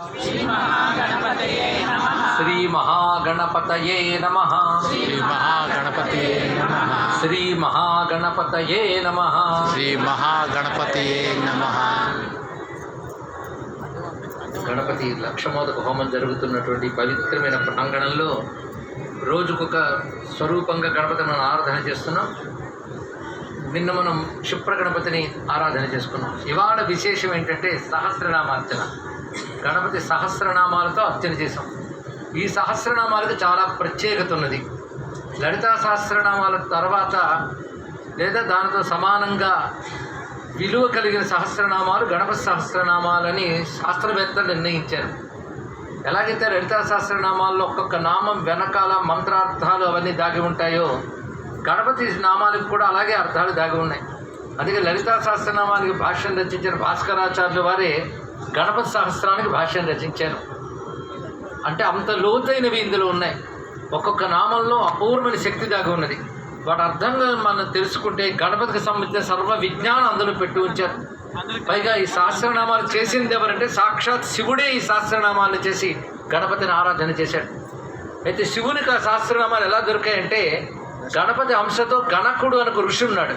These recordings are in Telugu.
శ్రీ మహాగణపతయే నమ. శ్రీ మహాగణపతి నమ. శ్రీ మహాగణపతయే నమ. శ్రీ మహాగణపతి నమ. గణపతి లక్షమోదక హోమం జరుగుతున్నటువంటి పవిత్రమైన ప్రాంగణంలో రోజుకొక స్వరూపంగా గణపతి మనం ఆరాధన చేస్తున్నాం. నిన్న మనం క్షిప్ర గణపతిని ఆరాధన చేసుకున్నాం. ఇవాళ విశేషం ఏంటంటే సహస్రనామార్చన. గణపతి సహస్రనామాలతో అర్చన చేసాం ఈ సహస్రనామాలకు చాలా ప్రత్యేకత ఉన్నది. లలితా సహస్రనామాల తర్వాత లేదా దానితో సమానంగా విలువ కలిగిన సహస్రనామాలు గణపతి సహస్రనామాలని శాస్త్రవేత్తలు నిర్ణయించారు. ఎలాగైతే లలితా సహస్రనామాల్లో ఒక్కొక్క నామం వెనకాల మంత్రార్థాలు అవన్నీ దాగి ఉంటాయో గణపతి నామాలకు కూడా అలాగే అర్థాలు దాగి ఉన్నాయి. అందుకే లలితా సహస్రనామానికి భాష్యం రచించిన భాస్కరాచార్యుల వారే గణపతి సహస్రానికి భాష్యం రచించారు. అంటే అంత లోతైనవి ఇందులో ఉన్నాయి. ఒక్కొక్క నామంలో అపూర్వమైన శక్తి దాగి ఉన్నది. వాటి అర్థంగా మనం తెలుసుకుంటే గణపతికి సంబంధించిన సర్వ విజ్ఞానం అందులో పెట్టి ఉంచారు. పైగా ఈ సహస్రనామాలు చేసింది ఎవరంటే సాక్షాత్ శివుడే ఈ సహస్రనామాలను చేసి గణపతిని ఆరాధన చేశాడు. అయితే శివునికి ఆ సహస్రనామాలు ఎలా దొరికాయంటే గణపతి అంశతో గణకుడు అని ఒక ఋషి ఉన్నాడు.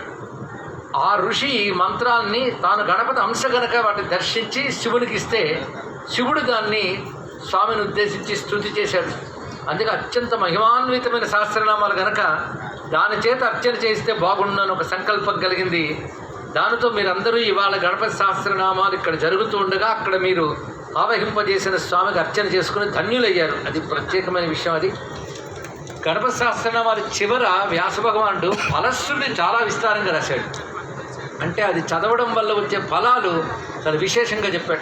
ఆ ఋషి ఈ మంత్రాల్ని తాను గణపతి అంశ గనక వాటిని దర్శించి శివునికి ఇస్తే శివుడు దాన్ని స్వామిని ఉద్దేశించి స్థుతి చేశాడు. అందుకే అత్యంత మహిమాన్వితమైన సహస్రనామాలు గనక దాని చేత అర్చన చేస్తే బాగుండని ఒక సంకల్పం కలిగింది. దానితో మీరందరూ ఇవాళ గణపతి సహస్రనామాలు ఇక్కడ జరుగుతూ ఉండగా అక్కడ మీరు ఆవహింపజేసిన స్వామికి అర్చన చేసుకుని ధన్యులయ్యారు. అది ప్రత్యేకమైన విషయం అది. గణపతి వారి చివర వ్యాస భగవానుడు ఫలస్సుని చాలా విస్తారంగా రాశాడు. అంటే అది చదవడం వల్ల వచ్చే ఫలాలు చాలా విశేషంగా చెప్పాడు.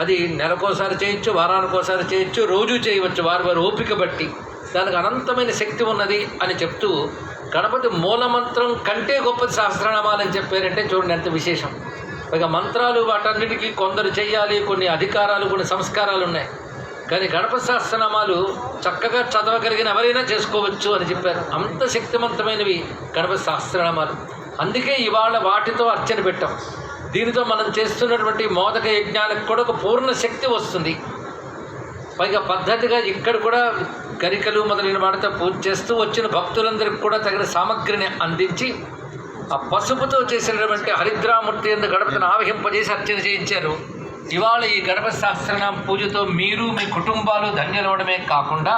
అది నెలకోసారి చేయొచ్చు వారానికోసారి చేయొచ్చు రోజు చేయవచ్చు. వారి వారి ఓపిక బట్టి దానికి అనంతమైన శక్తి ఉన్నది అని చెప్తూ గణపతి మూలమంత్రం కంటే గొప్పది సహస్రనామాలని చెప్పారంటే చూడండి ఎంత విశేషం. పైగా మంత్రాలు వాటన్నిటికీ కొందరు చేయాలి కొన్ని అధికారాలు కొన్ని సంస్కారాలు ఉన్నాయి. కానీ గణపతి సహస్రనామాలు చక్కగా చదవగలిగిన ఎవరైనా చేసుకోవచ్చు అని చెప్పారు. అంత శక్తివంతమైనవి గణపతి సహస్రనామాలు. అందుకే ఇవాళ వాటితో అర్చన పెట్టాం. దీనితో మనం చేస్తున్నటువంటి మోదక యజ్ఞాలకు కూడా ఒక పూర్ణ శక్తి వస్తుంది. పైగా పద్ధతిగా ఇక్కడ కూడా గరికలు మొదలైన వాటితో పూజ చేస్తూ వచ్చిన భక్తులందరికీ కూడా తగిన సామగ్రిని అందించి ఆ పసుపుతో చేసినటువంటి హరిద్రామూర్తి ఎందు గణపతిని ఆవహింపజేసి అర్చన చేయించారు. ఇవాళ ఈ గణపతి సహస్రనామ పూజతో మీరు మీ కుటుంబాలు ధన్యులవడమే కాకుండా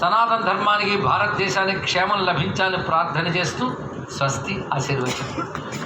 సనాతన ధర్మానికి భారతదేశానికి క్షేమం లభించాలని ప్రార్థన చేస్తూ స్వస్తి ఆశీర్వచనం.